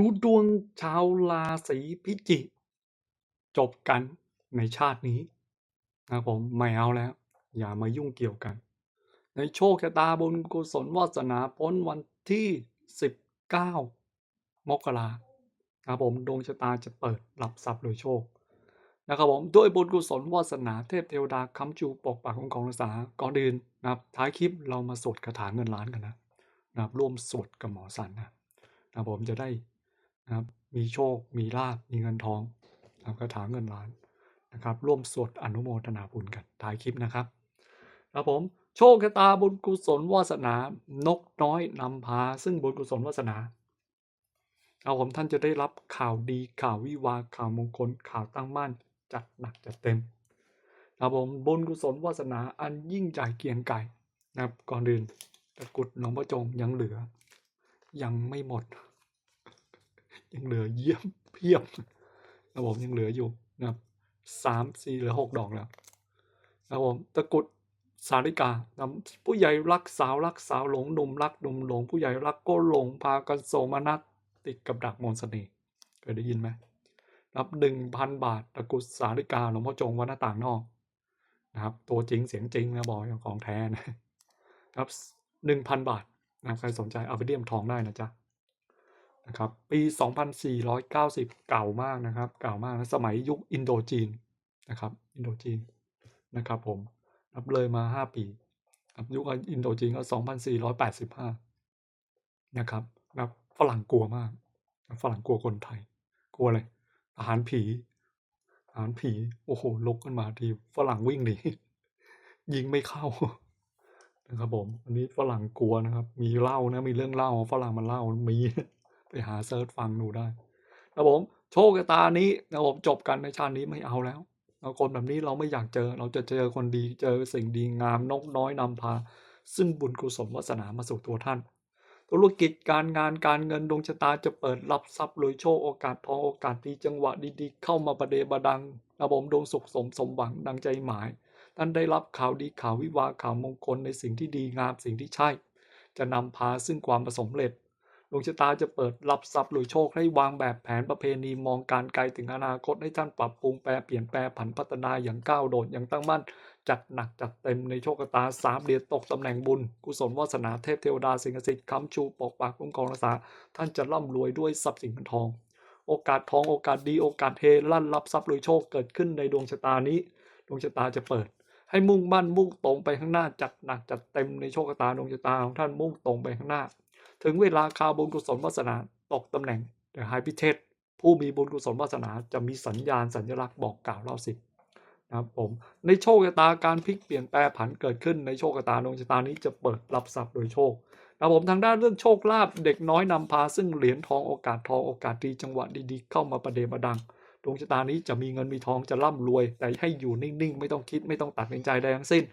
ดูดวงชาวราศีพิจิกจบกันในชาตินี้นะผมไม่เอาแล้ว อย่ามายุ่งเกี่ยวกัน ในโชคชะตาบุญกุศลวาสนาพ้นวันที่ 19 มกราครับผมดวงชะตาจะเปิดรับทรัพย์โดยโชคนะครับผมด้วยบุญกุศลวาสนาเทพเทวดาค้ำจูปกปักของของรักษาก่อนอื่นนะครับท้ายคลิปเรามาสวดคาถาเงินล้านกันนะนะครับร่วมสวดกับหมอสันนะนะครับผมจะได้ นะครับ มีโชค มีลาภมีเงินทองนะครับคาถาเงินล้านนะครับ ร่วมสวดอนุโมทนาบุญกันท้ายคลิปนะครับครับผมโชคชะตาบุญกุศลวาสนานกน้อยนำพา ซึ่งบุญกุศลวาสนาเอาผมท่านจะได้รับข่าวดีข่าววิวาข่าวมงคลข่าวตั้งมั่นจัดหนักจัดเต็มครับผมบุญกุศลวาสนาอันยิ่งใหญ่เกียงไก่นะครับก่อนอื่นตะกุดหลวงพ่อจงยังเหลือ ยังไม่หมด ยังเหลือเยี่ยมเพียบครับผมยังเหลืออยู่นะครับสามสี่หรือหกดอกแล้วครับผมตะกุดสาริกานำผู้ใหญ่รักสาวรักสาวหลงหนุ่มรักหนุ่มหลง ผู้ใหญ่รักก็หลงพากันโสมนัสติดกับดักมนต์เสน่ห์เคยได้ยินไหมรับหนึ่งพันบาทตะกุดสาริกาหลวงพ่อจงวัดหน้าต่างนอกนะครับ ตัวจริงเสียงจริงนะบอกอย่างของแท้นะครับหนึ่งพันบาทนะใครสนใจเอาไปเดียมทองได้นะจ๊ะ นะครับปี 2490 เก่ามากนะครับ เก่ามากนะสมัยยุคอินโดจีนนะครับอินโดจีนนะครับผมนับเลยมา 5 ปียุคอินโดจีนก็2485นะครับนะฝรั่งกลัวมากฝรั่งกลัวคนไทย กลัวอะไรทหารผีทหารผีโอ้โหลุกขึ้นมาทีฝรั่งวิ่งหนียิงไม่เข้านะครับผมอันนี้ฝรั่งกลัวนะครับ มีเล่านะมีเรื่องเล่าฝรั่งมันเล่ามี ไปหาเซิร์ชฟังดูได้นะผมโชคชะตานี้นะผมจบกันในชาตินี้ไม่เอาแล้วเราคนแบบนี้เราไม่อยากเจอ เราจะเจอคนดีเจอสิ่งดีงามนกน้อยนำพา ซึ่งบุญกุศลวาสนามาสู่ตัวท่าน ธุรกิจการงานการเงินดวงชะตาจะเปิดรับทรัพย์รวยโชคโอกาสทองโอกาสดีจังหวะดีๆ เข้ามาประเดบดังนะผมดวงสุขสมสมหวังดังใจหมาย ท่านได้รับข่าวดีข่าววิวาข่าวมงคลในสิ่งที่ดีงามสิ่งที่ใช่ จะนำพาซึ่งความประสมเร็จ ดวงชะตาจะเปิดรับทรัพย์หรือโชคให้วางแบบแผนประเพณีมองการไกลถึงอนาคตให้ท่านปรับปรุงแปลเปลี่ยนแปลผันพัฒนาอย่างก้าวโดดอย่างตั้งมั่น จัดหนักจัดเต็มในโชคชะตาสามเดือนตกตำแหน่งบุญ กุศลวาสนาเทพเทวดาสิงศักดิ์สิทธิ์ค้ำชูปกปักคุ้มครองรักษาท่านจะร่ำรวยด้วยทรัพย์สินเงินทอง โอกาสทองโอกาสดีโอกาสเฮลั่นรับทรัพย์รวยโชคเกิดขึ้นในดวงชะตานี้ ดวงชะตาจะเปิดให้มุ่งมั่นมุ่งตรงไปข้างหน้าจัดหนักจัดเต็มในโชคชะตาดวงชะตาของท่านมุ่งตรงไปข้างหน้า ถึงเวลาข่าวบุญกุศลวาสนาตกตำแหน่งแต่หายพิเทศผู้มีบุญกุศลวาสนาจะมีสัญญาณสัญลักษณ์บอกกล่าวเล่าสินะครับผมในโชคชะตาการพลิกเปลี่ยนแปลผันเกิดขึ้นในโชคชะตาดวงชะตานี้จะเปิดรับทรัพย์โดยโชคนะผมทางด้านเรื่องโชคลาภเด็กน้อยนำพาซึ่งเหรียญทองโอกาสทองโอกาสดีจังหวะดีๆ เข้ามาประเดประดังดวงชะตานี้จะมีเงินมีทองจะร่ำรวย แต่ให้อยู่นิ่งๆ ไม่ต้องคิดไม่ต้องตัดสินใจใดทั้งสิ้น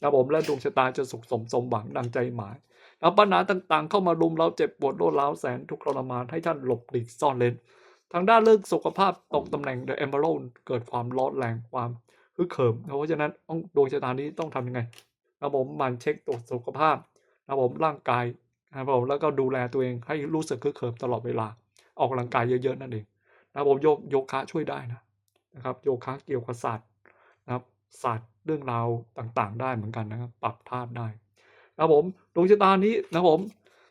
นะผมและดวงชะตาจะสุขสมสมหวังดังใจหมาย แล้วปัญหาต่างๆ เข้ามารุมเราเจ็บปวดโรคร้าวแสนทุกข์ทรมานให้ท่านหลบหลีกซ่อนเลนทางด้านเรื่องสุขภาพตกตำแหน่งเดอะเอมเบอร์เกิดความร้อนแรงความฮึกเหิมเพราะฉะนั้นต้องดวงชะตานี้ต้องทำยังไงนะผมมันเช็คตรวจสุขภาพนะผมร่างกายนะผมแล้วก็ดูแลตัวเองให้รู้สึกฮึกเหิมตลอดเวลา ออกกำลังกายเยอะๆนั่นเองนะผมโยกโยคะช่วยได้นะนะครับ โยคะเกี่ยวกับศาสตร์นะครับศาสตร์เรื่องราวต่างๆ ได้เหมือนกันนะครับ ปรับธาตุได้ นะผมดวงชะตานี้นะผม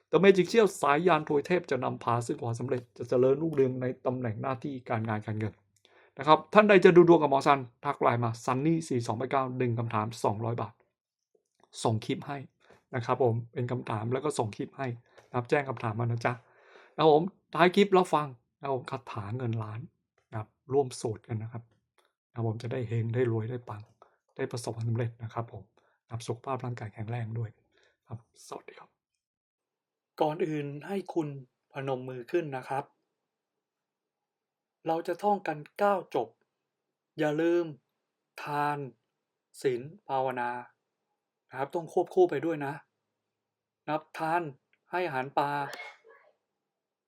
แต่เมจิกเชี่ยวสายยานทวยเทพจะนำพาซึ่งความสำเร็จจะเจริญรุ่งเรืองในตำแหน่งหน้าที่การงานการเงินนะครับ ท่านใดจะดูดวงกับหมอซันทักไลน์มาซันนี่สี่สองไปเก้าหนึ่งคำถามสองร้อยบาท ส่งคลิปให้นะครับผมเป็นคำถามแล้วก็ส่งคลิปให้นะครับแจ้งคำถามมานะจ๊ะนะผมท้ายคลิปแล้วฟังนะผมคาถาเงินล้านนะครับร่วมโสดกันนะครับนะผมจะได้เฮงได้รวยได้ปัง ได้ประสบความสำเร็จนะครับผมนับสุขภาพร่างกายแข็งแรงด้วย ครับ สวัสดีครับ ก่อนอื่นให้คุณพนมมือขึ้นนะครับ เราจะท่องกันก้าวจบ อย่าลืม ทานศีลภาวนานะครับต้องควบคู่ไปด้วยนะนับทานให้อาหารปลา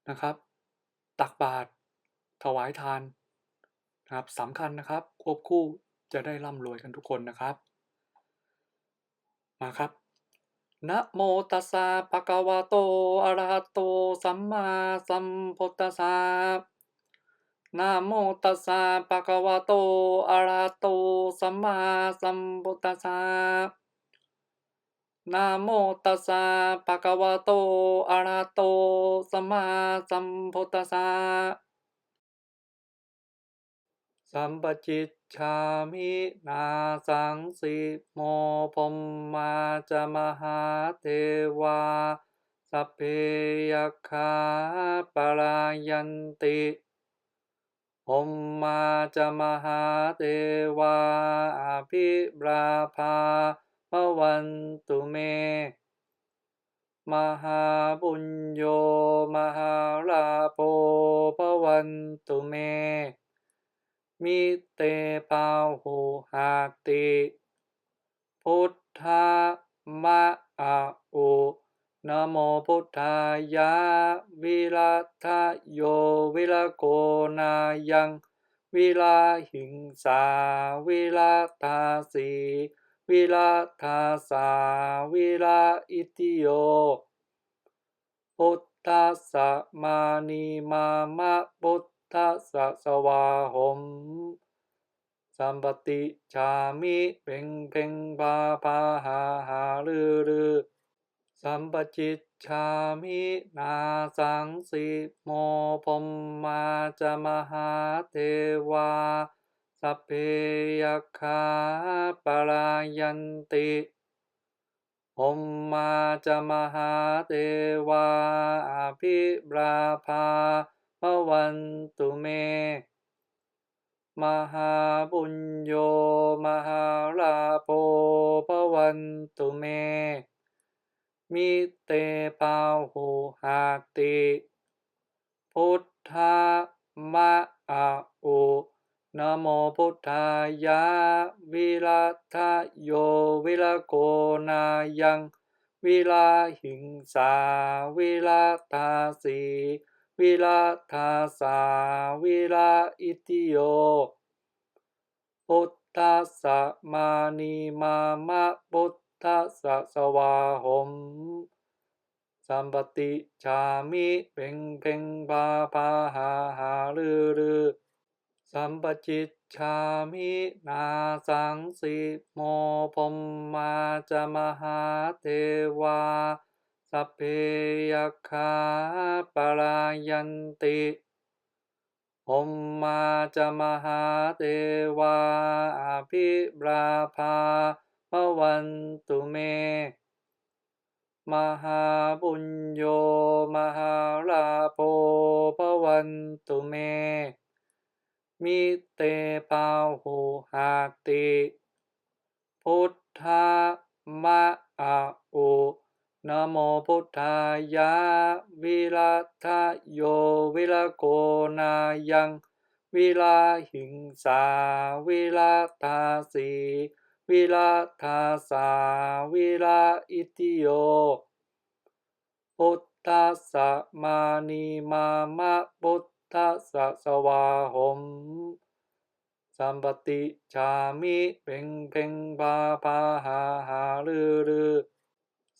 นะครับ ตักบาตรถวายทานนะครับสำคัญนะครับ ควบคู่จะได้ร่ำรวยกันทุกคนนะครับ มาครับ นะโมตัสสะภะคะวะโต อะระหะโต สัมมาสัมพุทธัสสะนะโมตัสสะภะคะวะโต อะระหะโต สัมมาสัมพุทธัสสะนะโมตัสสะภะคะวะโต อะระหะโต สัมมาสัมพุทธัสสะสัมปจิจ ฉามินาสังสิโมพรหมาจามหาเทวาสเพยัคขาปรายันติพรหมาจามหาเทวาอภิราภาภวันตุเม มหาบุญโย มหาลาโภภวันตุเม มิเตปาหุหาติ พุทธามะอะอุนโมพุทธายะวิรัตโยวิรโกนายัง วิลาหิงสา วิรัตาสีวิรัตาสาวิราอิติโยพุทธสมานีมามะพุท ธัสสะสวาหมสัมปติชามิเพ่งเพ่งพาพาหาหาลือลือสัมปจิตชามินาสังสิโมพรหมาจามหาเทวาสเพยคาปรายันติพรหมาจามหาเทวาอภิราภา ภวันตุเม มหาบุญโย มหาลาโภภวันตุเม มิเตปาหุหาติ พุทธมะอะอุนโมพุทธายะวิรัตโยวิรโกนายัง วิลาหิงสาวิรัตาสี วิรัตาสาวิราอิติโยพุทธัสสะมานีมามะพุทธัสสะสวาหมสัมปติชามิเพ่งเพ่งพาพาหาหาลือลือสัมปจิตชามินาสังสิโมพรหมาจามหาเทวาสเพยคาป ยันติพรหมาจามหาเทวาอภิราภาภวันตุเม มหาบุญโย มหาลาโภภวันตุเม มิเตปาหุหาติ พุทธมะอะอุ นโมพุทธายะวิรัตโยวิรโกนายัง วิลาหิงสา วิรัตาสีวิรัตาสา วิราอิติโยพุทธัสสะมานีมามะพุทธัสสะสวาหมสัมปติชามิเพ่งเพ่งพาพาหาหาลือลือ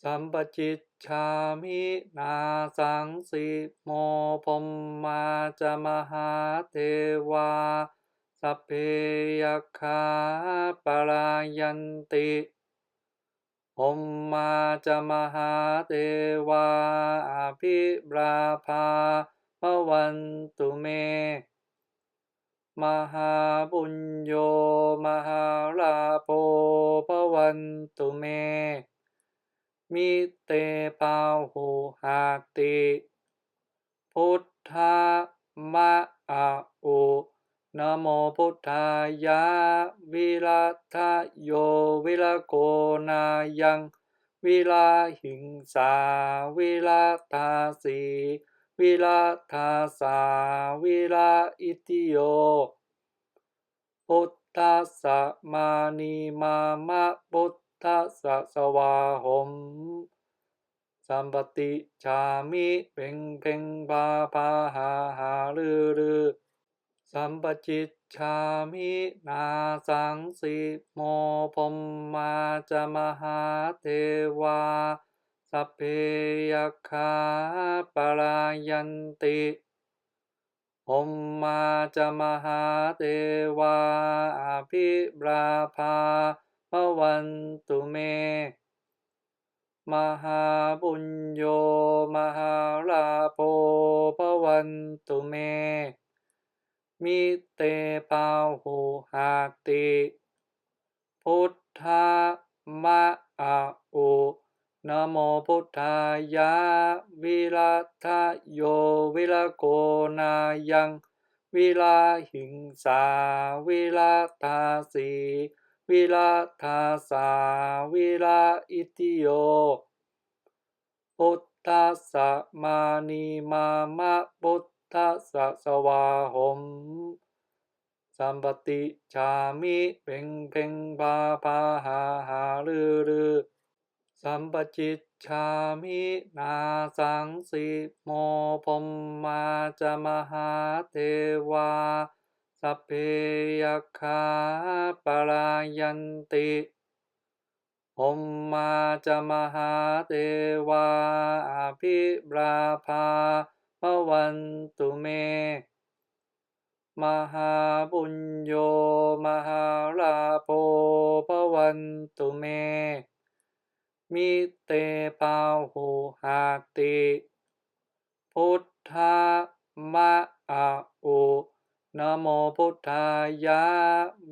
สัมปจิตชามินาสังสิโมพรหมาจามหาเทวาสเพยคาปรายันติพรหมาจามหาเทวาอภิราภาภวันตุเม มหาบุญโย มหาลาโภภวันตุเม มิเตปาหุหาติ พุทธามะอะอุนโมพุทธายะวิรัตโยวิรโกนายัง วิลาหิงสา วิรัตาสีวิรัตาสาวิราอิติโยพุทธสสะมานีมามะพุท ธัสสะสวาหมสัมปติชามิเพ่งเพ่งพาพาหาหาลือลือสัมปจิตชามินาสังสิโมพรหมาจามหาเทวาสเพยคาปรายันติพมมาจะมหาเทวาอภิราภา พวันตุเม มหาบุญโย มหาลาโภพวันตุเม มิเตปาหูหาติ พุทธมะอะอุนโมพุทธายะวิรัตโยวิรโกนายัง วิลาหิงสาวิลาทาสี วิลาทาสาวิลาอิติโยพุทธัสสะมานีมามะพุทธัสสะสวาหมสัมปติชามิเพ่งเพ่งพาพาหาหาลือลือสัมปจิตชามินาสังสิโมพมมาจะมหาเทวา สัพเพยคาปรายันติพมมาจะมหาเทวาอภิราภาพวันตุเม มหาบุญโยมหาลาโภพวันตุเม มิเตปาหูหาติ พุทธมะอะอุ นโมพุทธายะ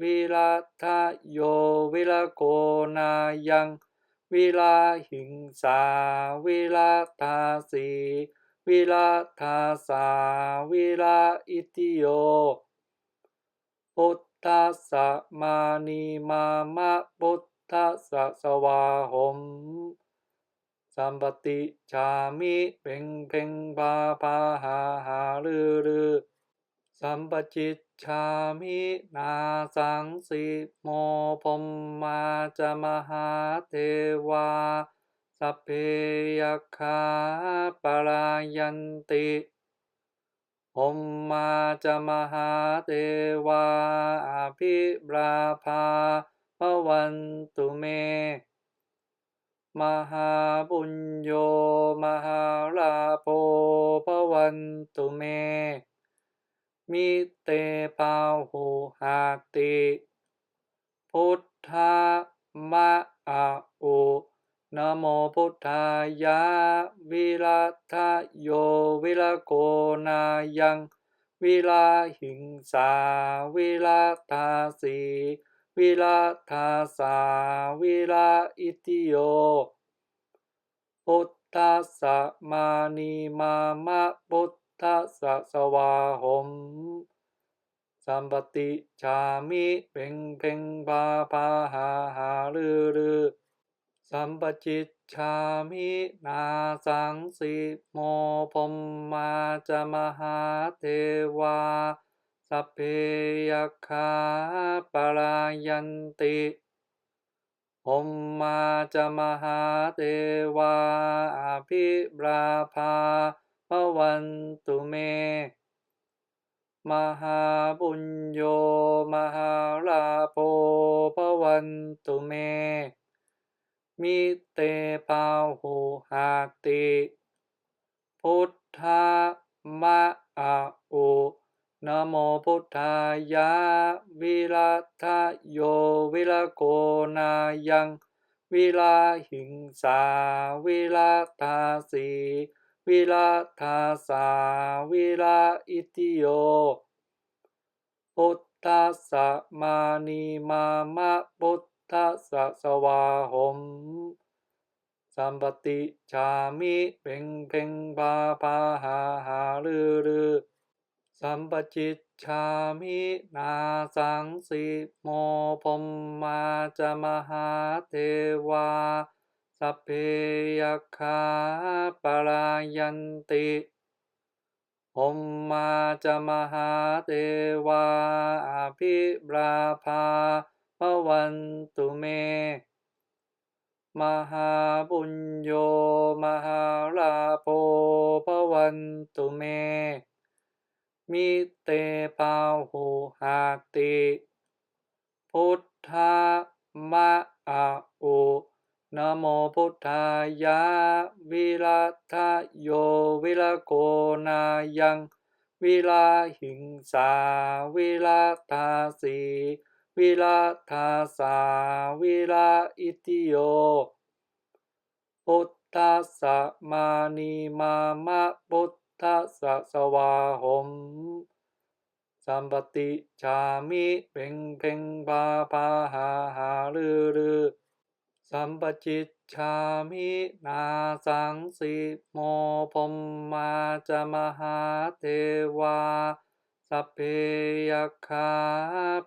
วิรัตโยวิรโกนายัง วิลาหิงสา วิลาทาสีวิลาทาสา วิลาอิติโยพุทธัสสะมานีมามะพุทธัสสะสวาหมสัมปติชามิเพ่งเพ่งพาพาหาหาลือลือ สัมปจิตชามินาสังสิโมพมมาจะมหาเทวาสเพยคขาปรายันติพมมาจะมหาเทวาอภิราภาพวันตุเม มหาบุญโย มหาลาโภพวันตุเม มิเตปาหูหาติ พุทธามะอะอุนโมพุทธายะวิรัตโยวิรโกนายัง วิลาหิงสา วิลาทาสีวิลาทาสาวิลาอิติโยพุทธัสสะมานีมามะพุท ธัสสะสวาหมสัมปติชามิเพ่งเพ่งพาพาหาหาลือลือสัมปจิตชามินาสังสิโมพมมาจะมหาเทวาสเพยคาปรายันติพมมาจะมหาเทวาอภิราภา พวันตุเม มหาบุญโย มหาลาโภพวันตุเม มิเตปาหูหาติ พุทธามะอะอุนโมพุทธายะวิรัตโยวิรโกนายัง วิลาหิงสาวิลาทาสี วิลาทาสาวิลาอิติโยพุทธัสสะมานีมามะพุทธัสสะสวาหมสัมปติชามิเพ่งเพ่งพาพาหาหาลือลือสัมปจิตชามินาสังสิโมพมมาจะมหาเทวา สัพเพยคาปรายันติพมมาจะมหาเทวาอภิราภาพวันตุเม มหาบุญโยมหาลาโภพวันตุเม มิเตปาหูหาติ พุทธมะอะอุ นโมพุทธายะวิรัตโยวิรโกนายัง วิลาหิงสา วิลาทาสีวิลาทาสา วิลาอิติโยพุทธัสสะมานีมามะพุทธัสสะสวาหมสัมปติชามิเพ่งเพ่งปาปาหาหารือรือ สัมปจิตชามินาสังสิโมพมมาจะมหาเทวาสเพยคา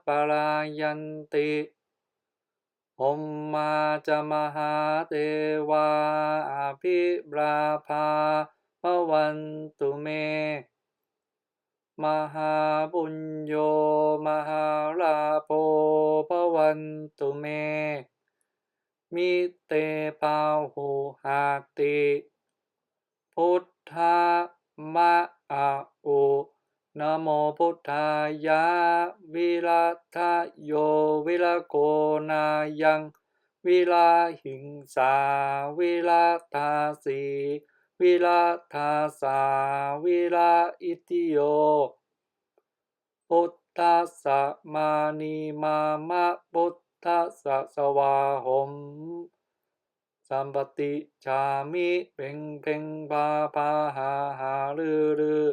ปรายันติพมมาจะมหาเทวาอภิบราภาพวันตุเม มหาบุญโย มหาลาโภพวันตุเม มิเตปาหูหาติ พุทธามะอะอุนโมพุทธายะวิรัตโยวิรโกนายัง วิลาหิงสา วิลาทาสีวิลาทาสาวิลาอิติโยพุทธัสสะมานีมามะพุท ทัสสะสวาหมสัมปติชามิเพ่งเพ่งปาปาหาหาลือลือ